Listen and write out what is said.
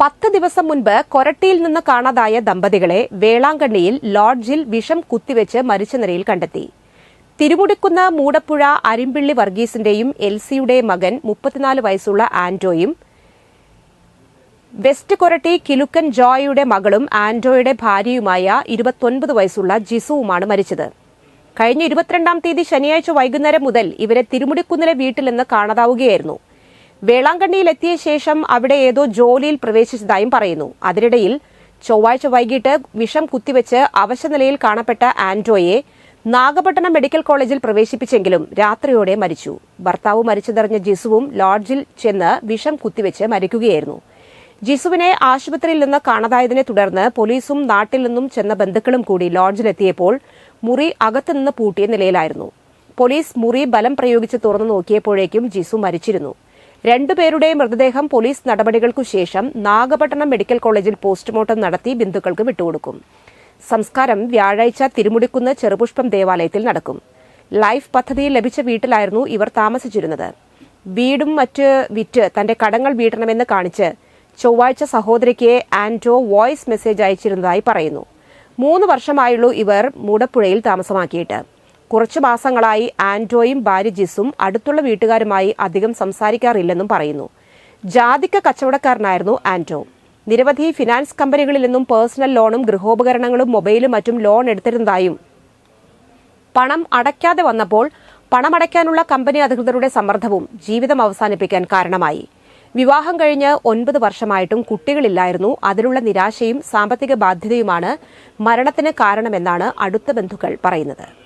പത്ത് ദിവസം മുൻപ് കൊരട്ടിയിൽ നിന്ന് കാണാതായ ദമ്പതികളെ വേളാങ്കണ്ണിയിൽ ലോഡ്ജിൽ വിഷം കുത്തിവെച്ച് മരിച്ച നിലയിൽ കണ്ടെത്തി. തിരുമുടിക്കുന്ന മൂടപ്പുഴ അരിമ്പിള്ളി വർഗീസിന്റെയും എൽസിയുടെ മകൻ മുപ്പത്തിനാല് വയസ്സുള്ള ആന്റോയും വെസ്റ്റ് കൊരട്ടി കിലുക്കൻ ജോയയുടെ മകളും ആന്റോയുടെ ഭാര്യയുമായ ഇരുപത്തൊൻപത് വയസ്സുള്ള ജിസുവുമാണ് മരിച്ചത്. കഴിഞ്ഞ ഇരുപത്തിരണ്ടാം തീയതി ശനിയാഴ്ച വൈകുന്നേരം മുതൽ ഇവരെ തിരുമുടിക്കുന്നിലെ വീട്ടിൽ നിന്ന് കാണാതാവുകയായിരുന്നു. വേളാങ്കണ്ണിയിൽ എത്തിയ ശേഷം അവിടെ ഏതോ ജോലിയിൽ പ്രവേശിച്ചതായും പറയുന്നു. അതിനിടയിൽ ചൊവ്വാഴ്ച വൈകിട്ട് വിഷം കുത്തിവെച്ച് അവശനിലയിൽ കാണപ്പെട്ട ആന്റോയെ നാഗപട്ടണം മെഡിക്കൽ കോളേജിൽ പ്രവേശിപ്പിച്ചെങ്കിലും രാത്രിയോടെ മരിച്ചു. ഭർത്താവ് മരിച്ചതറിഞ്ഞ ജിസുവും ലോഡ്ജിൽ ചെന്ന് വിഷം കുത്തിവെച്ച് മരിക്കുകയായിരുന്നു. ജിസുവിനെ ആശുപത്രിയിൽ നിന്ന് കാണാതായതിനെ തുടർന്ന് പോലീസും നാട്ടിൽ നിന്നും ചെന്ന ബന്ധുക്കളും കൂടി ലോഡ്ജിലെത്തിയപ്പോൾ മുറി അകത്തുനിന്ന് പൂട്ടിയ നിലയിലായിരുന്നു. പോലീസ് മുറി ബലം പ്രയോഗിച്ച് തുറന്നു നോക്കിയപ്പോഴേക്കും ജിസു മരിച്ചിരുന്നു. രണ്ടുപേരുടെ മൃതദേഹം പോലീസ് നടപടികൾക്കു ശേഷം നാഗപട്ടണം മെഡിക്കൽ കോളേജിൽ പോസ്റ്റ്മോർട്ടം നടത്തി ബന്ധുക്കൾക്ക് വിട്ടുകൊടുക്കും. സംസ്കാരം വ്യാഴാഴ്ച തിരുമുടിക്കുന്ന ചെറുപുഷ്പം ദേവാലയത്തിൽ നടക്കും. ലൈഫ് പദ്ധതിയിൽ ലഭിച്ച വീട്ടിലായിരുന്നു ഇവർ താമസിച്ചിരുന്നത്. വീടും മറ്റ് വിറ്റ് തന്റെ കടങ്ങൾ വീട്ടണമെന്ന് കാണിച്ച് ചൊവ്വാഴ്ച സഹോദരിക്ക് ആന്റോ വോയിസ് മെസ്സേജ് അയച്ചിരുന്നതായി പറയുന്നു. മൂന്ന് വർഷമായുള്ളൂ ഇവർ മൂടപ്പുഴയിൽ താമസമാക്കിയിട്ട്. കുറച്ചു മാസങ്ങളായി ആന്റോയും ഭാര്യ ജിസും അടുത്തുള്ള വീട്ടുകാരുമായി അധികം സംസാരിക്കാറില്ലെന്നും പറയുന്നു. ജാതിക്ക കച്ചവടക്കാരനായിരുന്നു ആന്റോ നിരവധി ഫിനാൻസ് കമ്പനികളിൽ നിന്നും പേഴ്സണൽ ലോണും ഗൃഹോപകരണങ്ങളും മൊബൈലും മറ്റും ലോൺ എടുത്തിരുന്നതായും പണം അടയ്ക്കാതെ വന്നപ്പോൾ പണമടയ്ക്കാനുള്ള കമ്പനി അധികൃതരുടെ സമ്മർദ്ദവും ജീവിതം അവസാനിപ്പിക്കാൻ കാരണമായി. വിവാഹം കഴിഞ്ഞ് ഒൻപത് വർഷമായിട്ടും കുട്ടികളില്ലായിരുന്നു. അതിലുള്ള നിരാശയും സാമ്പത്തിക ബാധ്യതയുമാണ് മരണത്തിന് കാരണമെന്നാണ് അടുത്ത ബന്ധുക്കൾ പറയുന്നത്.